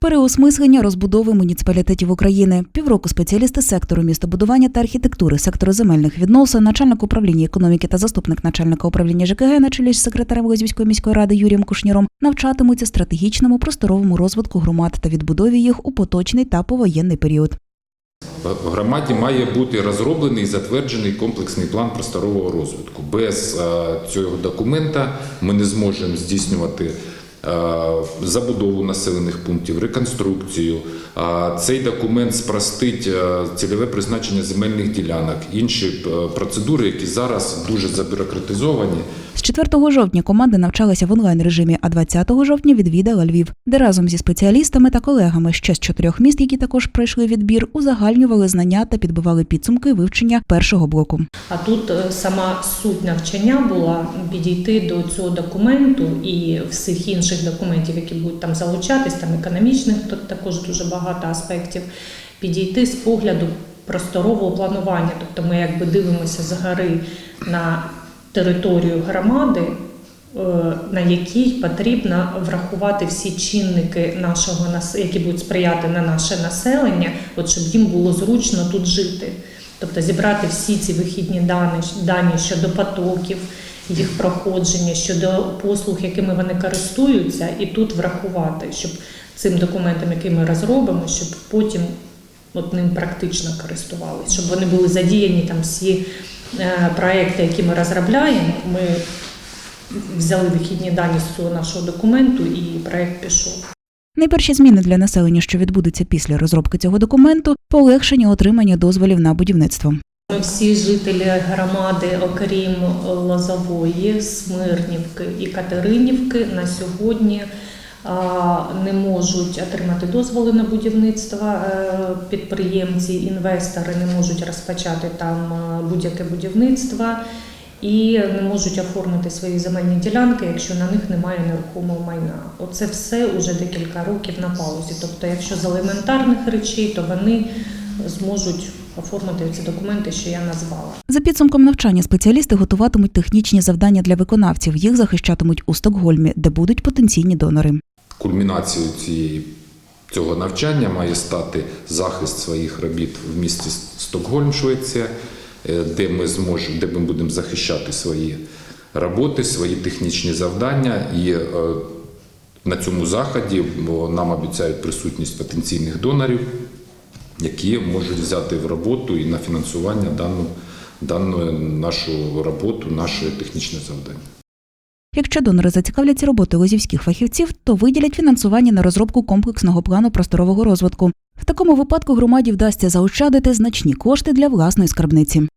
Переосмислення розбудови муніципалітетів України. Півроку спеціалісти сектору містобудування та архітектури, сектору земельних відносин, начальник управління економіки та заступник начальника управління ЖКГ на чолі з секретарем Лозівської міської ради Юрієм Кушніром навчатимуться стратегічному просторовому розвитку громад та відбудові їх у поточний та повоєнний період. В громаді має бути розроблений і затверджений комплексний план просторового розвитку. Без е, цього документа ми не зможемо здійснювати забудову населених пунктів, реконструкцію. Цей документ спростить е, цільове призначення земельних ділянок, інші е, процедури, які зараз дуже забюрократизовані. З 4 жовтня команда навчалася в онлайн режимі, а 20 жовтня відвідала Львів, де разом зі спеціалістами та колегами ще з чотирьох міст, які також пройшли відбір, узагальнювали знання та підбивали підсумки вивчення першого блоку. А тут е, сама суть навчання була підійти до цього документу і всіх інших документів, які будуть там залучатись, там економічних тут також дуже багато аспектів, підійти з погляду просторового планування. Тобто ми якби дивимося згори на територію громади, е, на якій потрібно врахувати всі чинники нашого які будуть сприяти на наше населення, от щоб їм було зручно тут жити. Тобто зібрати всі ці вихідні дані, дані щодо потоків, їх проходження, щодо послуг, якими вони користуються, і тут врахувати, щоб цим документом, який ми розробимо, щоб потім от ним практично користувалися, щоб вони були задіяні там всі е, проекти, які ми розробляємо. Ми взяли вихідні дані з цього нашого документу, і проект пішов. Найперші зміни для населення, що відбудуться після розробки цього документу, полегшення отримання дозволів на будівництво. Всі жителі громади, окрім Лозової, Смирнівки і Катеринівки, на сьогодні не можуть отримати дозволи на будівництво. Е, Підприємці, інвестори не можуть розпочати там е, будь-яке будівництво і не можуть оформити свої земельні ділянки, якщо на них немає нерухомого майна. Оце все уже декілька років на паузі. Тобто, якщо з елементарних речей, то вони зможуть оформити ці документи, що я назвала. За підсумком навчання спеціалісти готуватимуть технічні завдання для виконавців. Їх захищатимуть у Стокгольмі, де будуть потенційні донори. Кульмінацією цієї цього навчання має стати захист своїх робіт в місті Стокгольм, Швеція, е, де ми зможемо, де ми будемо захищати свої роботи, свої технічні завдання. І е, на цьому заході бо нам обіцяють присутність потенційних донорів, які можуть взяти в роботу і на фінансування дану, дану нашу роботу, наше технічне завдання. Якщо донори зацікавляться роботою лозівських фахівців, то виділять фінансування на розробку комплексного плану просторового розвитку. В такому випадку громаді вдасться заощадити значні кошти для власної скарбниці.